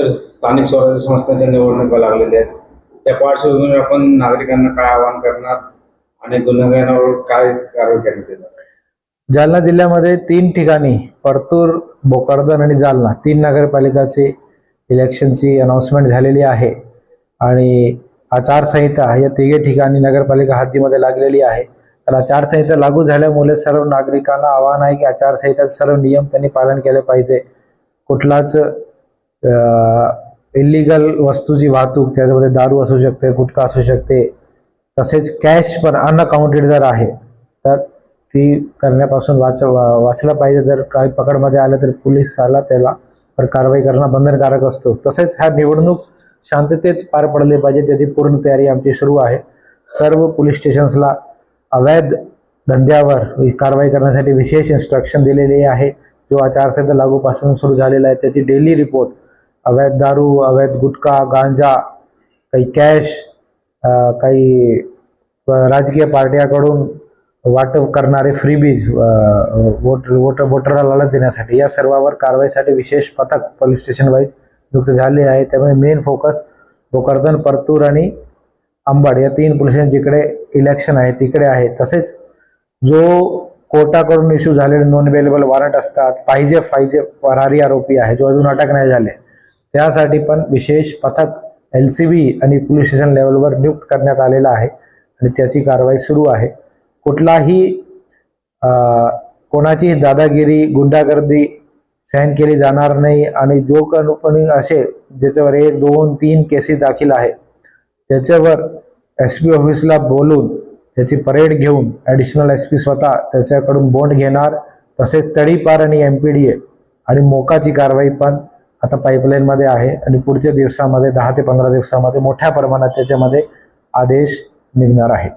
तर स्थानिक स्वराज्य संस्थांच्या निवडणुका लागलेल्या आहेत. त्या पार्श्वभूमीवर आपण नागरिकांना काय आवाहन करणार? आणि गुन्हेगारांवर काय कारवाई करण्यात येणार? जालना जिल्ह्यामध्ये तीन ठिकाणी परतूर भोकरदन आणि जालना तीन नगरपालिकाची इलेक्शनची अनाऊन्समेंट झालेली आहे. आणि आचारसंहिता या तिघे ठिकाणी नगरपालिका हद्दीमध्ये लागलेली आहे. तर आचारसंहिता लागू झाल्यामुळे सर्व नागरिकांना आवाहन आहे की आचारसंहिताचे सर्व नियम त्यांनी पालन केले पाहिजे. कुठलाच इलिगल वस्तूची वाहतूक त्याच्यामध्ये दारू असू शकते गुटखा असू शकते तसेच कॅश पण अनअकाउंटेड जर आहे तर ती करण्यापासून वाच वाचलं पाहिजे. जर काही पकडमध्ये आलं तर पोलिसाला त्याला पर कारवाई करणं बंधनकारक असतो. तसेच ह्या निवडणूक शांततेत पार पडली पाहिजे त्याची पूर्ण तयारी आमची सुरू आहे. सर्व पोलीस स्टेशन्सला अवैध धंद्यावर कारवाई करण्यासाठी विशेष इन्स्ट्रक्शन दिलेले आहे. जो आचारसंहिता लागूपासून सुरू झालेला आहे. त्याची डेली रिपोर्ट अवैध दारू अवैध गुटखा गांजा काही कॅश काही राजकीय पार्ट्याकडून वाटप करणारे फ्रीबीज वोटर वोटर वोटरला लालच देण्यासाठी या सर्वावर कारवाईसाठी विशेष पथक पोलीस स्टेशन वाईज नियुक्त झाले आहे. त्यामुळे मेन फोकस भोकरदन परतूर आणि अंबड या तीन पोलीस जिकडे इलेक्शन आहे तिकडे आहे. तसेच जो कोर्टाकडून इश्यू झालेले नॉन अवेलेबल वॉरंट असतात पाहिजे पाहिजे फरारी आरोपी आहे जो अजून अटक नाही झाले त्यासाठी पण विशेष पथक एल सी बी आणि पोलीस स्टेशन लेवलवर नियुक्त करण्यात आलेला आहे आणि त्याची कारवाई सुरू आहे. कुठलाही कोणाची दादागिरी गुंडागर्दी सहन केली जाणार नाही आणि जो कोणी असे ज्याच्यावर एक दोन तीन केसेस दाखल आहे त्याच्यावर एस पी ऑफिसला बोलून त्याची परेड घेऊन ॲडिशनल एस पी स्वतः त्याच्याकडून बोंड घेणार तसेच तडीपार आणि एम पी डी ए आणि मोकाची कारवाई पण आता पाईपलाईनमध्ये आहे आणि पुढच्या दिवसामध्ये दहा ते पंधरा दिवसामध्ये मोठ्या प्रमाणात त्याच्यामध्ये आदेश निघणार आहेत.